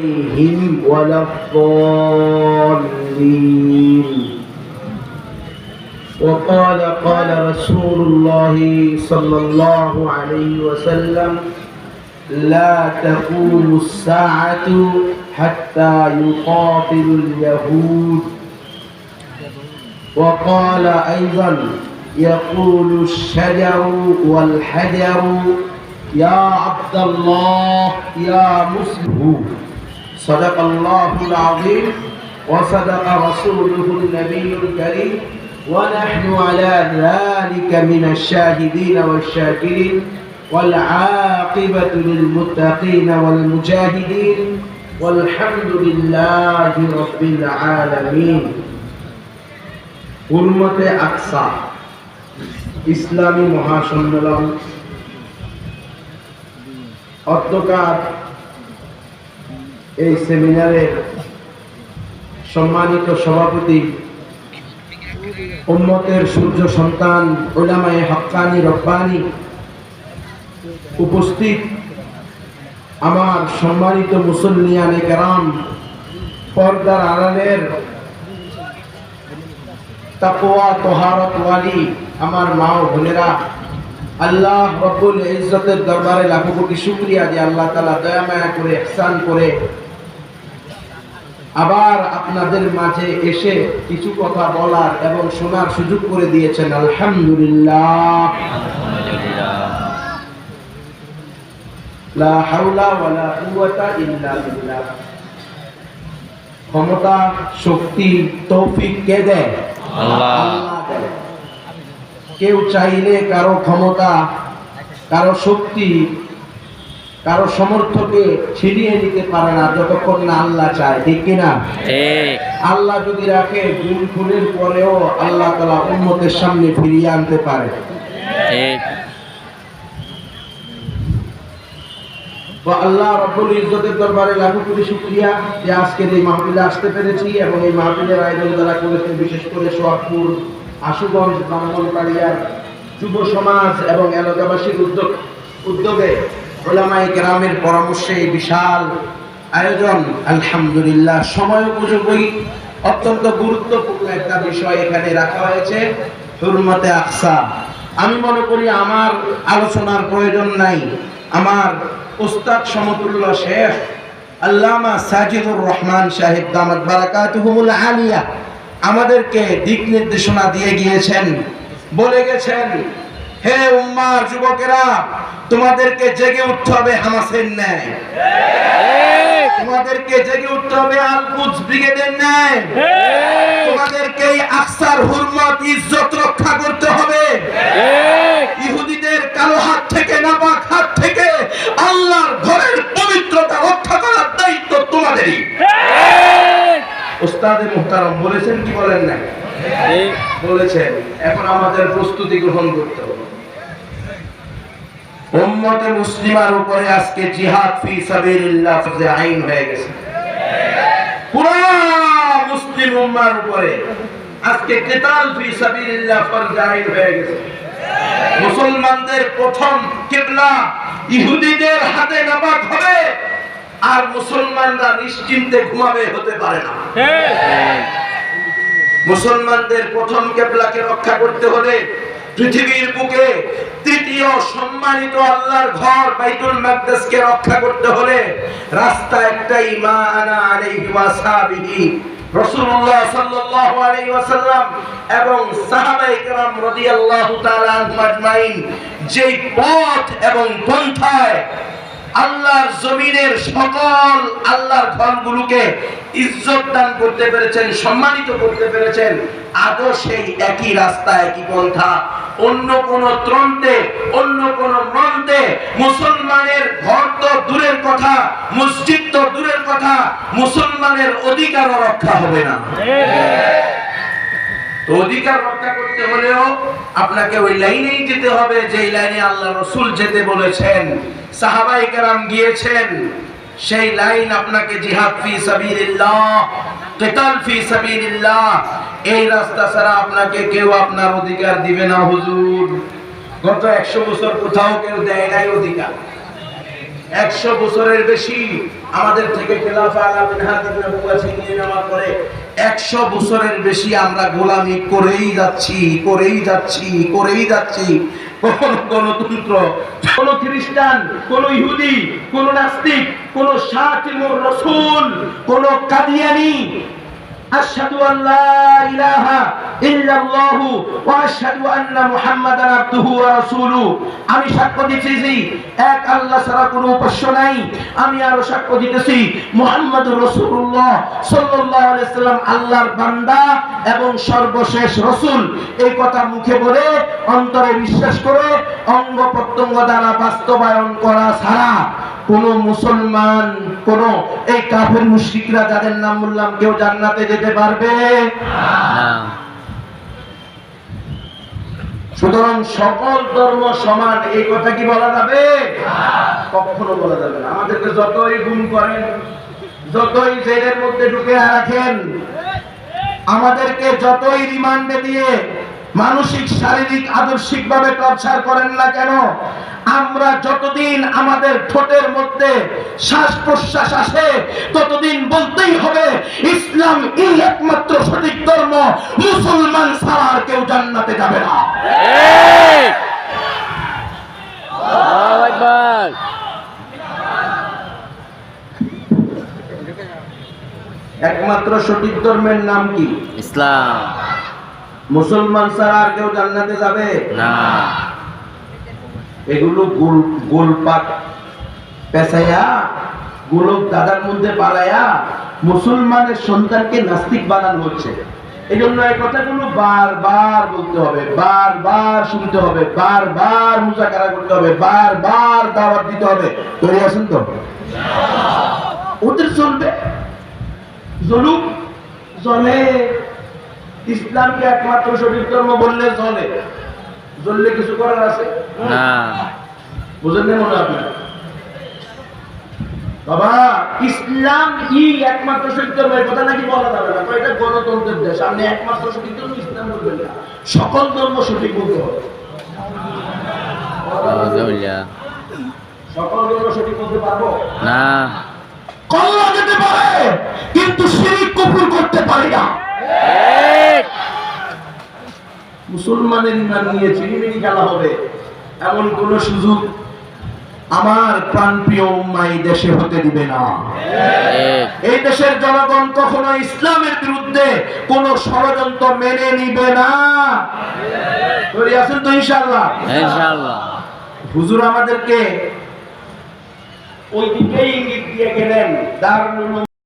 عليهم ولا الضالين. وقال قال رسول الله صلى الله عليه وسلم لا تقوم الساعة حتى يقاتل اليهود. وقال أيضا يقول الشجر والحجر يا عبد الله يا مسلم. صدق الله العظيم وصدق رسوله النبي الكريم ونحن على ذلك من الشاهدين والشاكرين والعاقبة للمتقين والمجاهدين والحمد لله رب العالمين উন্মতে আকসা ইসলামী মহাসম্মেলন অধ্যকার এই সেমিনারের সম্মানিত সভাপতি, উম্মতের সূর্য সন্তান ওলামায়ে হক্কানি রব্বানি উপস্থিত আমার সম্মানিত মুসল্লিয়ানে কেরাম, পর্দার আড়ালের তাকওয়া, তোহারত ওয়ালি, আমার মা ও বোনেরা আল্লাহ রব্বুল ইজ্জতের দরবারে লাখো কোটি শুকরিয়া যে আল্লাহ তাআলা দয়া মায়া করে ইহসান করে আবার আপনাদের মাঝে এসে কিছু কথা বলার এবং শোনার সুযোগ করে দিয়েছেন। আলহামদুলিল্লাহ। লা হাওলা ওয়ালা কুওয়াতা ইল্লা বিল্লাহ। ক্ষমতা শক্তি তৌফিক কে দেয়? আল্লাহ। আল্লাহ দেয়। কেউ চাইলে কারও ক্ষমতা কারও শক্তি কারও সমর্থকে ছিনিয়ে নিতে পারে না যতক্ষণ না আল্লাহ চায় ঠিক কিনা আল্লাহ যদি রাখে গুণ খুনের পরেও আল্লাহ তালা উন্মতের সামনে ফিরিয়ে আনতে পারে। আল্লাহ রব্বুল ইজ্জতের দরবারে লাখো কোটি শুকরিয়া যে আজকের এই মাহফিলে আসতে পেরেছি এবং এই মাহফিলের আয়োজন যারা করেছে বিশেষ করে সোহাগপুর আশুগঞ্জ ব্রাহ্মণবাড়িয়ার যুব সমাজ এবং এলাকাবাসীর উদ্যোগ উদ্যোগে ওলামাই গ্রামের পরামর্শে বিশাল আয়োজন, আলহামদুলিল্লাহ, সময় উপযোগী, অত্যন্ত গুরুত্বপূর্ণ একটা বিষয় এখানে রাখা হয়েছে, হুরমতে আকসা। আমি মনে করি আমার আলোচনার প্রয়োজন নাই। আমার উস্তাদ সমতুল্য শেখ আল্লামা সাজিদুর রহমান সাহেব দামাত বারাকাতুহুমুল আলিয়া আমাদেরকে দিক নির্দেশনা দিয়ে গিয়েছেন। বলে গেছেন, হে উম্মার যুবকেরা, তোমাদেরকে জেগে উঠতে হবে হামাসের ন্যায়। তোমাদেরকে জেগে উঠতে হবে আলকুজ ব্রিগেডের ন্যায়। তোমাদেরকে আকসার, হুরমত, ইজ্জত রক্ষা করতে হবে। ইহুদিদের কালো হাত থেকে, নাপাক হাত থেকে আল্লাহর ঘরের পবিত্রতা রক্ষা করার দায়িত্ব তোমাদেরই। ওস্তাদে মুহতারাম বলেছেন কি বলেন না বলেছেন এখন আমাদের প্রস্তুতি গ্রহণ করতে হবে। উম্মতে মুসলিমার উপরে আজকে জিহাদ ফি সাবিলিল্লাহ ফরজে আইন হয়ে গেছে। পুরো মুসলিম উম্মার উপরে আজকে কিতাল ফি সাবিলিল্লাহ ফরজে আইন হয়ে গেছে। মুসলমানদের প্রথম কিবলা ইহুদিদের হাতে নামাজ হবে। আর মুসলমানরা নিশ্চিন্তে ঘুমাবে হতে পারে না। মুসলমানদের প্রথম কেবলাকে রক্ষা করতে হলে পৃথিবীর বুকে তৃতীয় সম্মানিত আল্লাহর ঘর বাইতুল মাকদাসকে রক্ষা করতে হলে রাস্তা একটাই মা আনা আলাইহি ওয়াসাবিহি রাসূলুল্লাহ সাল্লাল্লাহু আলাইহি ওয়াসাল্লাম এবং সাহাবায়ে কেরাম রাদিয়াল্লাহু তাআলা আজমাইন যেই পথ এবং পন্থায় আল্লাহর জমিনের সকল আল্লাহর ঘরগুলোকে ইজ্জত দান করতে পেরেছেন, সম্মানিত করতে পেরেছেন। আদৌ সেই একই রাস্তা, একই পন্থা, অন্য কোন ত্রন্তে অন্য কোন মন্ত্রে মুসলমানের ঘর তো দূরের কথা, মসজিদ তো দূরের কথা, মুসলমানের অধিকারও রক্ষা হবে না। অধিকার রক্ষা করতে হলেও আপনাকে ওই লাইনেই যেতে হবে যে লাইনে আল্লাহ রসুল যেতে বলেছেন, সাহাবাই কেরাম গিয়েছেন, সেই লাইন আপনাকে জিহাদ ফি সাবিলিল্লাহ, কিতাল ফি সাবিলিল্লাহ, এই রাস্তা ছাড়া আপনাকে কেউ আপনার অধিকার দিবে না, হুজুর। গত একশো বছর কোথাও কেউ দেয় নাই অধিকার। একশো বছরের বেশি আমাদের থেকে খেলাফা একশো বছরের বেশি আমরা গোলামি করেই যাচ্ছি করেই যাচ্ছি করেই যাচ্ছি। কোন গণতন্ত্র, কোন খ্রিস্টান, কোন ইহুদি, কোন নাস্তিক, কোন রসুল, কোন কাদিয়ানি, আশহাদু আল্লা ইলাহা আমি সাক্ষ্য দিতেছি এক আল্লাহ ছাড়া কোনো উপাস্য নাই। আমি আরও সাক্ষ্য দিতেছি, মুহাম্মাদুর আলাইহি সাল্লাম আল্লাহর বান্দা এবং সর্বশেষ রাসূল। এই কথা মুখে বলে, অন্তরে বিশ্বাস করে, অঙ্গ প্রত্যঙ্গ দ্বারা বাস্তবায়ন করা ছাড়া কোন মুসলমান, কোন এই কাফের মুশরিকরা যাদের নাম বললাম কেউ জান্নাতে যেতে পারবে? না। সুতরাং সকল ধর্ম সমান, এই কথা কি বলা যাবে? কখনো বলা যাবে না। আমাদেরকে যতই গুণ করেন, যতই জেলের মধ্যে ঢুকে রাখেন, আমাদেরকে যতই রিমান্ডে দিয়ে মানসিক, শারীরিক আদর্শিক ভাবে টর্চার করেন না কেন, আমরা যতদিন আমাদের ঠোঁটের মধ্যে শ্বাস প্রশ্বাস আসে, ততদিন বলতেই হবে ইসলাম এই একমাত্র সঠিক ধর্ম? মুসলমান ছাড়া আর কেউ জান্নাতে যাবে না। একমাত্র সঠিক ধর্মের নাম কি? ইসলাম। মুসলমান ছাড়া আর কেউ জান্নাতে যাবে? না। এগুলো গোল গোলপাক পেঁচাইয়া গোলক দাদার মধ্যে পালাইয়া মুসলমানের সন্তানকে নাস্তিক বানানো হচ্ছে। এই জন্য এই কথাগুলো বারবার বলতে হবে বারবার শুনতে হবে বারবার মুজাকারা করতে হবে বারবার দাওয়াত দিতে হবে। তৈরি আছেন তো? ওদের চলবে। জলুক জলে ইসলামকে একমাত্র সঠিক ধর্ম বললে চলে। জ্বললে কিছু করার আছে? না। বুঝেন না মনে আপনার? বাবা ইসলাম কি একমাত্র ধর্ম এই কথা নাকি বলা যাবে না? এটা গণতন্ত্রের দেশ আপনি একমাত্র সঠিক ধর্ম ইসলাম বলবেন না। সকল ধর্ম সঠিক বলতে হবে। সকল ধর্ম সঠিক বলতে পারব? না। কল্লা যেতে পারে কিন্তু শিরিক কুফর করতে পারি না। মুসলমানের ইমান নিয়ে চিনিমিনি খেলা হবে এমন কোন সুযোগ আমার প্রাণপ্রিয় উম্মাই দেশে হতে দিবে না। এই দেশের জনগণ কখনো ইসলামের বিরুদ্ধে কোন ষড়যন্ত্র মেনে নিবে না। তৈরি আছেন তো ইনশাল্লাহ ইনশাআল্লাহ। হুজুর আমাদেরকে ওই দিকেই ইঙ্গিত দিয়ে গেলেন দারুল উলুম